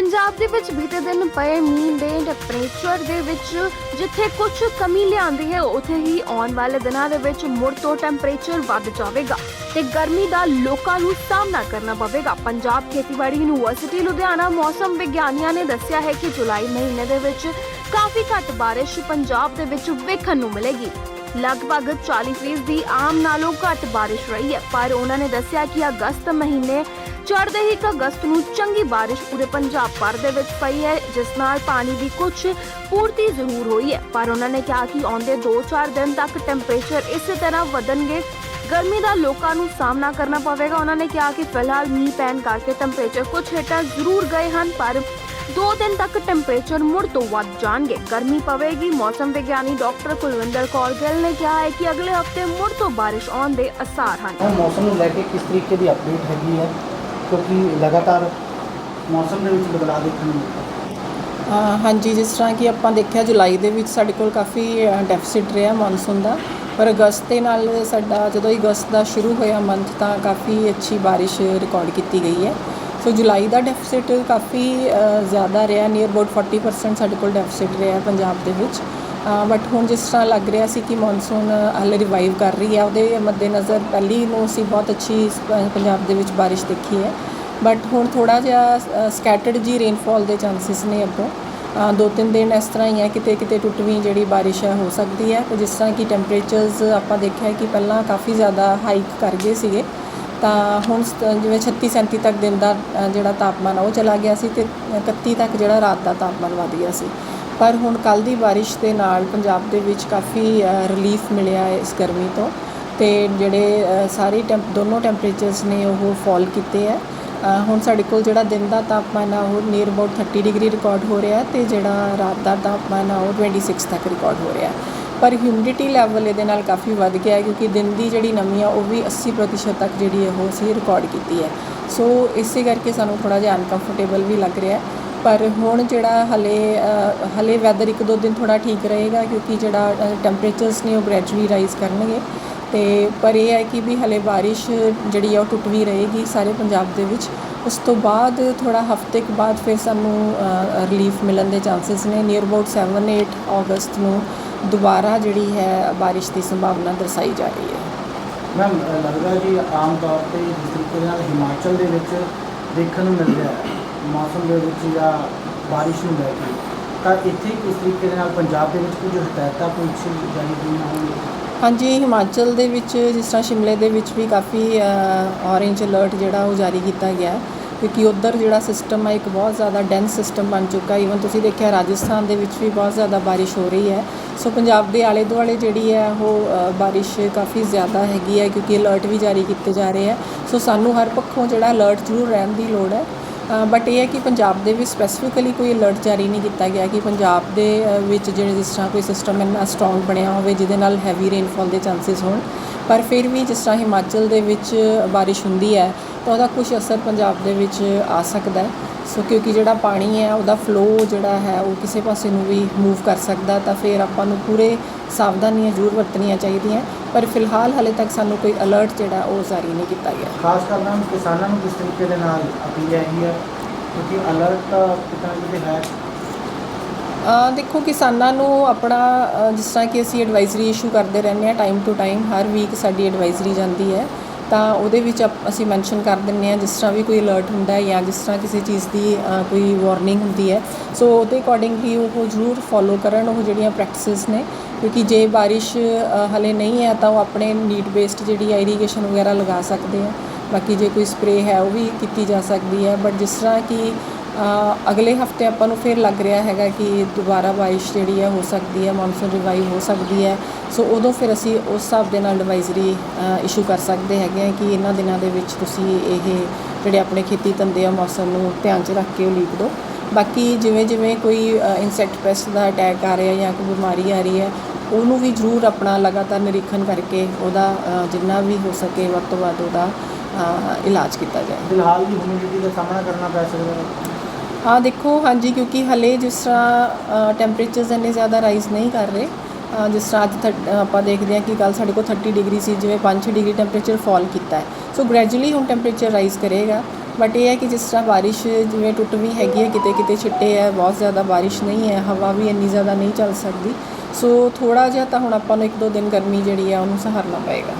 ਪੰਜਾਬ ਦੇ ਵਿੱਚ ਬੀਤੇ ਦਿਨ ਪਏ ਮੀਂਹ ਦੇ ਟੈਂਪਰੇਚਰ ਦੇ ਵਿੱਚ ਜਿੱਥੇ ਕੁਝ ਕਮੀ ਲਿਆਂਦੀ ਹੈ, ਉੱਥੇ ਹੀ ਆਉਣ ਵਾਲੇ ਦਿਨਾਂ ਦੇ ਵਿੱਚ ਮੁੜ ਤੋਂ ਟੈਂਪਰੇਚਰ ਵੱਧ ਜਾਵੇਗਾ ਤੇ ਗਰਮੀ ਦਾ ਲੋਕਾਂ ਨੂੰ ਸਾਹਮਣਾ ਕਰਨਾ ਪਵੇਗਾ। ਪੰਜਾਬ ਖੇਤੀਬਾੜੀ ਯੂਨੀਵਰਸਿਟੀ ਲੁਧਿਆਣਾ ਮੌਸਮ ਵਿਗਿਆਨੀਆਂ ਨੇ ਦੱਸਿਆ ਹੈ ਕਿ ਜੁਲਾਈ ਮਹੀਨੇ ਦੇ ਵਿੱਚ ਕਾਫੀ ਘੱਟ ਬਾਰਿਸ਼ ਪੰਜਾਬ ਦੇ ਵਿੱਚ ਵੇਖਣ ਨੂੰ ਮਿਲੇਗੀ। ਲਗਭਗ 40% ਦੀ ਆਮ ਨਾਲੋਂ ਘੱਟ ਬਾਰਿਸ਼ ਰਹੀ ਹੈ, ਪਰ ਉਹਨਾਂ ਨੇ ਦੱਸਿਆ ਕਿ ਅਗਸਤ ਮਹੀਨੇ ਚੜ੍ਹਦੇ ਹੀ ਇੱਕ ਅਗਸਤ ਨੂੰ ਚੰਗੀ ਬਾਰਿਸ਼ ਪੂਰੇ ਪੰਜਾਬ ਭਰ ਦੇ ਵਿੱਚ ਪਈ ਹੈ, ਜਿਸ ਨਾਲ ਪਾਣੀ ਦੀ ਕੁਝ ਪੂਰਤੀ ਜ਼ਰੂਰ ਹੋਈ ਹੈ। ਪਰ ਉਹਨਾਂ ਨੇ ਕਿਹਾ ਕਿ ਆਉਂਦੇ 2-4 ਦਿਨ ਤੱਕ ਟੈਂਪਰੇਚਰ ਇਸੇ ਤਰ੍ਹਾਂ ਵਧਣਗੇ। ਗਰਮੀ ਦਾ ਲੋਕਾਂ ਨੂੰ ਸਾਹਮਣਾ ਕਰਨਾ ਪਵੇਗਾ। ਉਹਨਾਂ ਨੇ ਕਿਹਾ ਕਿ ਫਿਲਹਾਲ ਮੀਂਹ ਪੈਣ ਕਰਕੇ ਟੈਂਪਰੇਚਰ ਕੁਝ ਹੇਠਾਂ ਜ਼ਰੂਰ ਗਏ ਹਨ, ਪਰ ਦੋ ਦਿਨ ਤੱਕ ਟੈਂਪਰੇਚਰ ਮੁੜ ਤੋਂ ਵੱਧ ਜਾਣਗੇ। ਗਰਮੀ ਪਵੇਗੀ, ਮੌਸਮ ਵਿਗਿਆਨੀ ਡਾਕਟਰ ਕੁਲਵਿੰਦਰ ਕੌਰ ਗਿੱਲ ਨੇ ਕਿਹਾ ਹੈ ਕਿ ਅਗਲੇ ਹਫ਼ਤੇ ਮੁੜ ਤੋਂ ਬਾਰਿਸ਼ ਆਉਣ ਦੇ ਅਸਾਰ ਹਨ। ਮੌਸਮ ਨੂੰ ਲੈ ਕੇ ਕਿਸ ਤਰੀਕੇ ਦੀ ਅਪਡੇਟ ਹੈਗੀ ਹੈ? ਕਿਉਂਕਿ ਲਗਾਤਾਰ ਮੌਸਮ ਦੇ ਵਿੱਚ ਬਦਲਾਅ ਦੇਖਣ ਨੂੰ ਮਿਲਦਾ। ਹਾਂਜੀ, ਜਿਸ ਤਰ੍ਹਾਂ ਕਿ ਆਪਾਂ ਦੇਖਿਆ ਜੁਲਾਈ ਦੇ ਵਿੱਚ ਸਾਡੇ ਕੋਲ ਕਾਫੀ ਡੈਫਿਸਿਟ ਰਿਹਾ ਮੌਨਸੂਨ ਦਾ। ਪਰ ਅਗਸਤ ਦੇ ਨਾਲ ਸਾਡਾ, ਜਦੋਂ ਅਗਸਤ ਦਾ ਸ਼ੁਰੂ ਹੋਇਆ ਮੰਥ ਤਾਂ ਕਾਫੀ ਅੱਛੀ ਬਾਰਿਸ਼ ਰਿਕਾਰਡ ਕੀਤੀ ਗਈ ਹੈ। ਸੋ ਜੁਲਾਈ ਦਾ ਡੈਫਿਸਿਟ ਕਾਫੀ ਜ਼ਿਆਦਾ ਰਿਹਾ ਨੀਅਰ ਅਬਾਊਟ 40% ਸਾਡੇ ਕੋਲ ਡੈਫਿਸਿਟ ਰਿਹਾ ਪੰਜਾਬ ਦੇ ਵਿੱਚ। ਬਟ ਹੁਣ ਜਿਸ ਤਰ੍ਹਾਂ ਲੱਗ ਰਿਹਾ ਸੀ ਕਿ ਮੌਨਸੂਨ ਹਾਲੇ ਰਿਵਾਈਵ ਕਰ ਰਹੀ ਹੈ, ਉਹਦੇ ਮੱਦੇਨਜ਼ਰ ਪਹਿਲੀ ਨੂੰ ਅਸੀਂ ਬਹੁਤ ਅੱਛੀ ਪੰਜਾਬ ਦੇ ਵਿੱਚ ਬਾਰਿਸ਼ ਦੇਖੀ ਹੈ। ਬਟ ਹੁਣ ਥੋੜਾ ਜਿਹਾ ਸਕੈਟਰਡ ਜੀ ਰੇਨਫਾਲ ਦੇ ਚਾਂਸਸ ਨੇ ਅੱਗੋਂ। ਦੋ ਤਿੰਨ ਦਿਨ ਇਸ ਤਰ੍ਹਾਂ ਹੀ ਹੈ, ਕਿਤੇ ਕਿਤੇ ਟੁੱਟਵੀਂ ਜਿਹੜੀ ਬਾਰਿਸ਼ ਹੈ, ਹੋ ਸਕਦੀ ਹੈ। ਜਿਸ ਤਰ੍ਹਾਂ ਕਿ ਟੈਂਪਰੇਚਰਸ ਆਪਾਂ ਦੇਖਿਆ ਕਿ ਪਹਿਲਾਂ ਕਾਫੀ ਜ਼ਿਆਦਾ ਹਾਈਕ ਕਰ ਗਏ ਸੀਗੇ, ਤਾਂ ਹੁਣ ਸ- ਜਿਵੇਂ 36 37 ਤੱਕ ਦਿਨ ਦਾ ਜਿਹੜਾ ਤਾਪਮਾਨ ਉਹ ਚਲਾ ਗਿਆ ਸੀ ਤੇ 31 ਤੱਕ ਜਿਹੜਾ ਰਾਤ ਦਾ ਤਾਪਮਾਨ ਵਧ ਗਿਆ ਸੀ। ਪਰ ਹੁਣ ਕੱਲ ਦੀ ਬਾਰਿਸ਼ ਦੇ ਨਾਲ ਪੰਜਾਬ ਦੇ ਵਿੱਚ ਕਾਫੀ ਰਿਲੀਫ ਮਿਲਿਆ ਹੈ ਇਸ ਗਰਮੀ ਤੋਂ ਤੇ ਜਿਹੜੇ ਸਾਰੇ ਟੈਂਪ ਦੋਨੋਂ ਟੈਂਪਰੇਚਰਸ ਨੇ ਉਹ ਫਾਲ ਕੀਤੇ ਹੈ। ਹੁਣ ਸਾਡੇ ਕੋਲ ਜਿਹੜਾ ਦਿਨ ਦਾ ਤਾਪਮਾਨ ਆ ਉਹ ਨੀਅਰ ਅਬਾਊਟ 30 ਡਿਗਰੀ ਰਿਕਾਰਡ ਹੋ ਰਿਹਾ ਤੇ ਜਿਹੜਾ ਰਾਤ ਦਾ ਤਾਪਮਾਨ ਆ ਉਹ 26 ਤੱਕ ਰਿਕਾਰਡ ਹੋ ਰਿਹਾ ਪਰ ਹਿਊਮਿਡਿਟੀ ਲੈਵਲ ਇਹਦੇ ਨਾਲ ਕਾਫੀ ਵੱਧ ਗਿਆ ਹੈ ਕਿਉਂਕਿ ਦਿਨ ਦੀ ਜਿਹੜੀ ਨਮੀ ਆ ਉਹ ਵੀ 80% ਤੱਕ ਜਿਹੜੀ ਹੈ ਉਹ ਅਸੀਂ ਰਿਕਾਰਡ ਕੀਤੀ ਹੈ। ਸੋ ਇਸੇ ਕਰਕੇ ਸਾਨੂੰ ਥੋੜਾ ਜਿਹਾ ਅਨਕੰਫਰਟੇਬਲ ਵੀ ਲੱਗ ਰਿਹਾ ਹੈ। ਪਰ ਹੁਣ ਜਿਹੜਾ ਹਲੇ ਹਲੇ ਵੈਦਰ ਇੱਕ ਦੋ ਦਿਨ ਥੋੜਾ ਠੀਕ ਰਹੇਗਾ ਕਿਉਂਕਿ ਜਿਹੜਾ ਟੈਂਪਰੇਚਰਸ ਨੇ ਉਹ ਗ੍ਰੈਜੂਅਲੀ ਰਾਈਜ਼ ਕਰਨਗੇ। ਤੇ ਪਰ ਇਹ ਹੈ ਕਿ ਵੀ ਹਲੇ ਬਾਰਿਸ਼ ਜਿਹੜੀ ਆ ਉਹ ਟੁੱਟ ਵੀ ਰਹੇਗੀ ਸਾਰੇ ਪੰਜਾਬ ਦੇ ਵਿੱਚ। ਉਸ ਤੋਂ ਬਾਅਦ ਥੋੜਾ ਹਫ਼ਤੇ ਕੁ ਬਾਅਦ ਫਿਰ ਸਾਨੂੰ ਰਿਲੀਫ ਮਿਲਣ ਦੇ ਚਾਂਸਸ ਨੇ। ਨੀਅਰ ਅਬਾਊਟ 7-8 ਅਗਸਤ ਨੂੰ ਦੁਬਾਰਾ ਜਿਹੜੀ ਹੈ ਬਾਰਿਸ਼ ਦੀ ਸੰਭਾਵਨਾ ਦਰਸਾਈ ਜਾ ਰਹੀ ਹੈ। ਮੈਮ ਲੱਗਦਾ ਕਿ ਆਮ ਤੌਰ ਤੇ ਜਿਸ ਤਰੀਕੇ ਨਾਲ ਹਿਮਾਚਲ ਦੇ ਵਿੱਚ ਦੇਖਣ ਨੂੰ ਮਿਲ ਰਿਹਾ ਹੈ ਮੌਸਮ ਦੇ ਵਿੱਚ ਜਾਂ ਬਾਰਿਸ਼ ਨੂੰ ਲੈ ਕੇ ਤਾਂ ਇੱਥੇ ਕਿਸ ਤਰੀਕੇ ਦੇ ਨਾਲ ਪੰਜਾਬ ਦੇ ਵਿੱਚ ਕੁਝ ਹਦਾਇਤਾਂ ਕੁਝ ਜਾਰੀ ਹੋਈਆਂ ਹੋਣਗੀਆਂ? ਹਾਂਜੀ ਹਿਮਾਚਲ ਦੇ ਵਿੱਚ ਜਿਸ ਤਰ੍ਹਾਂ ਸ਼ਿਮਲੇ ਦੇ ਵਿੱਚ ਵੀ ਕਾਫੀ ਔਰੇਂਜ ਅਲਰਟ ਜਿਹੜਾ ਉਹ ਜਾਰੀ ਕੀਤਾ ਗਿਆ ਕਿਉਂਕਿ ਉਧਰ ਜਿਹੜਾ ਸਿਸਟਮ ਹੈ ਇੱਕ ਬਹੁਤ ਜ਼ਿਆਦਾ ਡੈਂਸ ਸਿਸਟਮ ਬਣ ਚੁੱਕਾ ਈਵਨ ਤੁਸੀਂ ਦੇਖਿਆ ਰਾਜਸਥਾਨ ਦੇ ਵਿੱਚ ਵੀ ਬਹੁਤ ਜ਼ਿਆਦਾ ਬਾਰਿਸ਼ ਹੋ ਰਹੀ ਹੈ। ਸੋ ਪੰਜਾਬ ਦੇ ਆਲੇ ਦੁਆਲੇ ਜਿਹੜੀ ਹੈ ਉਹ ਅ, ਬਾਰਿਸ਼ ਕਾਫੀ ਜ਼ਿਆਦਾ ਹੈਗੀ ਹੈ ਕਿਉਂਕਿ ਅਲਰਟ ਵੀ ਜਾਰੀ ਕੀਤੇ ਜਾ ਰਹੇ ਹੈ। ਸੋ ਸਾਨੂੰ ਹਰ ਪੱਖੋਂ ਜਿਹੜਾ ਅਲਰਟ ਜ਼ਰੂਰ ਰਹਿਣ ਦੀ ਲੋੜ ਹੈ। ਬਟ ਇਹ ਹੈ ਕਿ ਪੰਜਾਬ ਦੇ ਵਿੱਚ ਸਪੈਸੀਫਿਕਲੀ ਕੋਈ ਅਲਰਟ ਜਾਰੀ ਨਹੀਂ ਕੀਤਾ ਗਿਆ ਕਿ ਪੰਜਾਬ ਦੇ ਵਿੱਚ ਜਿਹੜੇ ਜਿਸ ਤਰ੍ਹਾਂ ਕੋਈ ਸਿਸਟਮ ਇੰਨਾ ਸਟਰੋਂਗ ਬਣਿਆ ਹੋਵੇ ਜਿਹਦੇ ਨਾਲ ਹੈਵੀ ਰੇਨਫਾਲ ਦੇ ਚਾਂਸਸ ਹੋਣ। ਪਰ ਫਿਰ ਵੀ ਜਿਸ ਤਰ੍ਹਾਂ ਹਿਮਾਚਲ ਦੇ ਵਿੱਚ ਬਾਰਿਸ਼ ਹੁੰਦੀ ਹੈ, ਤਾਂ ਉਹਦਾ ਕੁਝ ਅਸਰ ਪੰਜਾਬ ਦੇ ਵਿੱਚ ਆ ਸਕਦਾ ਹੈ। ਸੋ ਕਿਉਂਕਿ ਜਿਹੜਾ ਪਾਣੀ ਹੈ, ਉਹਦਾ ਫਲੋ ਜਿਹੜਾ ਹੈ, ਉਹ ਕਿਸੇ ਪਾਸੇ ਨੂੰ ਵੀ ਮੂਵ ਕਰ ਸਕਦਾ ਤਾਂ ਫਿਰ ਆਪਾਂ ਨੂੰ ਪੂਰੇ ਸਾਵਧਾਨੀਆਂ ਜ਼ਰੂਰ ਵਰਤਣੀਆਂ ਚਾਹੀਦੀਆਂ। ਪਰ ਫਿਲਹਾਲ ਹਲੇ ਤੱਕ ਸਾਨੂੰ ਕੋਈ ਅਲਰਟ ਜਿਹੜਾ ਉਹ ਜਾਰੀ ਨਹੀਂ ਕੀਤਾ ਗਿਆ। ਖਾਸ ਕਰਨਾ ਕਿਸਾਨਾਂ ਨੂੰ ਕਿਸ ਤਰੀਕੇ ਦੇ ਨਾਲ ਅਪੀਲ ਹੈਗੀ ਹੈ ਕਿਉਂਕਿ ਅਲਰਟ ਤਾਂ ਕਿਤੇ ਹੈ ਦੇਖੋ ਕਿਸਾਨਾਂ ਨੂੰ ਆਪਣਾ ਜਿਸ ਤਰ੍ਹਾਂ ਕਿ ਅਸੀਂ ਐਡਵਾਈਜ਼ਰੀ ਇਸ਼ੂ ਕਰਦੇ ਰਹਿੰਦੇ ਹਾਂ ਟਾਈਮ ਟੂ ਟਾਈਮ ਹਰ ਵੀਕ ਸਾਡੀ ਐਡਵਾਈਜ਼ਰੀ ਜਾਂਦੀ ਹੈ ਤਾਂ ਉਹਦੇ ਵਿੱਚ ਅਪ- ਅਸੀਂ ਮੈਂਸ਼ਨ ਕਰ ਦਿੰਦੇ ਹਾਂ ਜਿਸ ਤਰ੍ਹਾਂ ਵੀ ਕੋਈ ਅਲਰਟ ਹੁੰਦਾ ਹੈ ਜਾਂ ਜਿਸ ਤਰ੍ਹਾਂ ਕਿਸੇ ਚੀਜ਼ ਦੀ ਕੋਈ ਵਾਰਨਿੰਗ ਹੁੰਦੀ ਹੈ ਸੋ ਉਹਦੇ ਅਕੋਰਡਿੰਗਲੀ ਉਹ ਜ਼ਰੂਰ ਫੋਲੋ ਕਰਨ ਉਹ ਜਿਹੜੀਆਂ ਪ੍ਰੈਕਟਿਸਿਸ ਨੇ ਕਿਉਂਕਿ ਜੇ ਬਾਰਿਸ਼ ਅ, ਹਲੇ ਨਹੀਂ ਹੈ ਤਾਂ ਉਹ ਆਪਣੇ ਨੀਡ ਬੇਸਡ ਜਿਹੜੀ ਇਰੀਗੇਸ਼ਨ ਵਗੈਰਾ ਲਗਾ ਸਕਦੇ ਆ ਬਾਕੀ ਜੇ ਕੋਈ ਸਪਰੇ ਹੈ ਉਹ ਵੀ ਕੀਤੀ ਜਾ ਸਕਦੀ ਹੈ ਬਟ ਜਿਸ ਤਰ੍ਹਾਂ ਕਿ ਅਗਲੇ ਹਫ਼ਤੇ ਆਪਾਂ ਨੂੰ ਫਿਰ ਲੱਗ ਰਿਹਾ ਹੈਗਾ ਕਿ ਦੁਬਾਰਾ ਬਾਰਿਸ਼ ਜਿਹੜੀ ਹੈ ਹੋ ਸਕਦੀ ਹੈ ਮੌਨਸੂਨ ਰਿਵਾਈਵ ਹੋ ਸਕਦੀ ਹੈ। ਸੋ ਉਦੋਂ ਫਿਰ ਅਸੀਂ ਉਸ ਹਿਸਾਬ ਦੇ ਨਾਲ ਐਡਵਾਈਜ਼ਰੀ ਇਸ਼ੂ ਕਰ ਸਕਦੇ ਹੈਗੇ ਆ ਕਿ ਇਹਨਾਂ ਦਿਨਾਂ ਦੇ ਵਿੱਚ ਤੁਸੀਂ ਇਹ ਜਿਹੜੇ ਆਪਣੇ ਖੇਤੀ ਧੰਦੇ ਆ, ਮੌਸਮ ਨੂੰ ਧਿਆਨ 'ਚ ਰੱਖ ਕੇ ਉਲੀਕ ਦਿਓ। ਬਾਕੀ ਜਿਵੇਂ ਜਿਵੇਂ ਕੋਈ ਇਨਸੈਕਟ ਪੈਸਟ ਦਾ ਅਟੈਕ ਆ ਰਿਹਾ ਜਾਂ ਕੋਈ ਬਿਮਾਰੀ ਆ ਰਹੀ ਹੈ, ਉਹਨੂੰ ਵੀ ਜ਼ਰੂਰ ਆਪਣਾ ਲਗਾਤਾਰ ਨਿਰੀਖਣ ਕਰਕੇ ਉਹਦਾ ਜਿੰਨਾ ਵੀ ਹੋ ਸਕੇ ਵੱਧ ਤੋਂ ਵੱਧ ਉਹਦਾ ਇਲਾਜ ਕੀਤਾ ਜਾਏ। ਫਿਲਹਾਲ ਵੀ ਹਿਊਮਿਡਿਟੀ ਦਾ ਸਾਹਮਣਾ ਕਰਨਾ ਪੈ ਸਕਦਾ ਹੈ। ਹਾਂ, ਦੇਖੋ, ਹਾਂਜੀ, ਕਿਉਂਕਿ ਹਲੇ ਜਿਸ ਤਰ੍ਹਾਂ ਟੈਂਪਰੇਚਰਸ ਇੰਨੇ ਜ਼ਿਆਦਾ ਰਾਈਜ਼ ਨਹੀਂ ਕਰ ਰਹੇ ਜਿਸ ਤਰ੍ਹਾਂ ਅੱਜ ਥਰ- ਆਪਾਂ ਦੇਖਦੇ ਹਾਂ ਕਿ ਕੱਲ ਸਾਡੇ ਕੋਲ 30 ਡਿਗਰੀ ਸੀ, ਜਿਵੇਂ 5-6 ਡਿਗਰੀ ਟੈਂਪਰੇਚਰ ਫਾਲ ਕੀਤਾ ਹੈ। ਸੋ ਗ੍ਰੈਜੂਅਲੀ ਹੁਣ ਟੈਂਪਰੇਚਰ ਰਾਈਜ਼ ਕਰੇਗਾ ਬਟ ਇਹ ਹੈ ਕਿ ਜਿਸ ਤਰ੍ਹਾਂ ਬਾਰਿਸ਼ ਜਿਵੇਂ ਟੁੱਟ ਵੀ ਹੈਗੀ ਹੈ ਕਿਤੇ ਕਿਤੇ ਛਿੱਟੇ ਹੈ, ਬਹੁਤ ਜ਼ਿਆਦਾ ਬਾਰਿਸ਼ ਨਹੀਂ ਹੈ, ਹਵਾ ਵੀ ਇੰਨੀ ਜ਼ਿਆਦਾ ਨਹੀਂ ਚੱਲ ਸਕਦੀ। ਸੋ ਥੋੜਾ ਜਿਹਾ ਤਾਂ ਹੁਣ ਆਪਾਂ ਨੂੰ ਇੱਕ ਦੋ ਦਿਨ ਗਰਮੀ ਜਿਹੜੀ ਹੈ, ਉਹਨੂੰ ਸਹਾਰਨਾ ਪਏਗਾ।